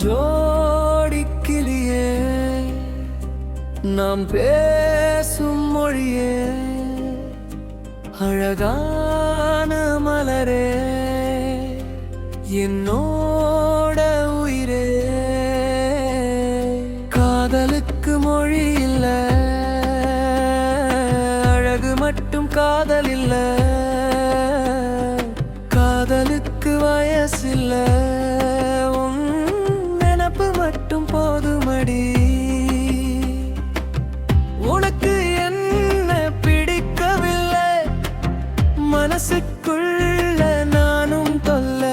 நெஞ்சோடி கிளியே நாம் பேசும் மொழியே அழகான மலரே என்னோட உயிரே. காதலுக்கு மொழி இல்லை அழகு மட்டும் காதல் இல்லை மனசுக்குள்ள நானும் தொல்ல.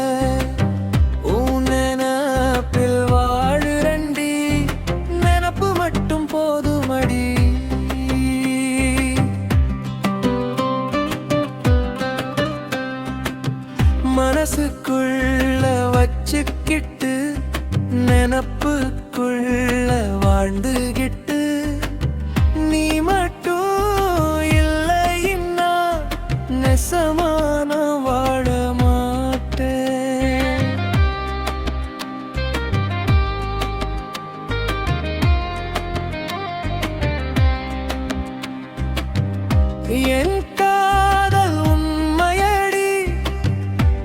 ஊனப்பில் நினப்பில் வாழுரண்டி நினப்பு மட்டும் போதுமடி. மனசுக்குள்ள வச்சுக்கிட்டு நினப்புக்குள்ள வாழ்ந்துகிட்டு என் காதல் உண்மையடி.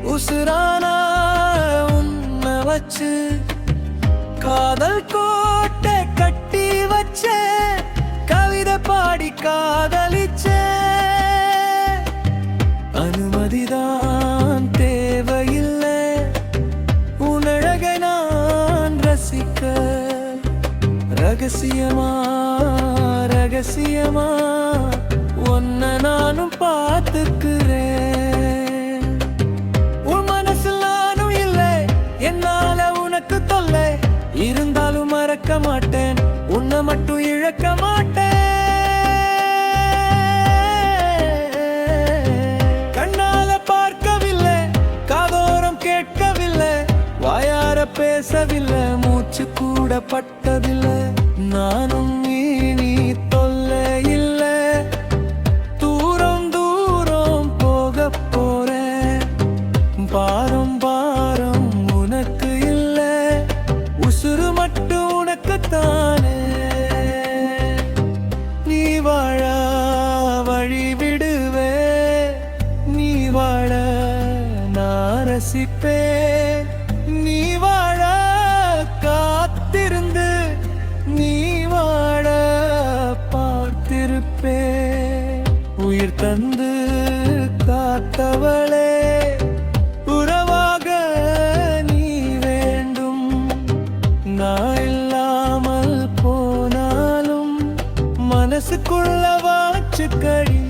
உசுரானா உன்னை வச்சு காதல் கோட்டை கட்டி வச்ச கவிதை பாடி காதலிச்ச. அனுமதிதான் தேவையில்லை. உனழக நான் ரசிக்க. ரகசியமா ரகசியமா. ஒன்ன நானும் பார்த்துக்கிறேன். உன் மனசில் நானும் இல்லை என்னால உனக்கு தொல்லை. இருந்தாலும் மறக்க மாட்டேன் உன்னை மட்டும் இழக்க மாட்டேன். கண்ணால பார்க்கவில்லை காதோரம் கேட்கவில்லை வாயார பேசவில்லை மூச்சு கூட பட்டதில்லை. நானும் பாரம் பாரம் உனக்கு இல்ல. உசுறு மட்டும் உனக்குத்தானே. நீ வாழ வழி விடுவே. நீ வாழ நான் ரசிப்பேன் நீ வாழ காத்திருந்து. நீ வாழ பார்த்திருப்பே. உயிர் தந்து காத்தவளே. நான் இல்லாமல் போனாலும் மனசுக்குள்ள வாச்சுக்கடி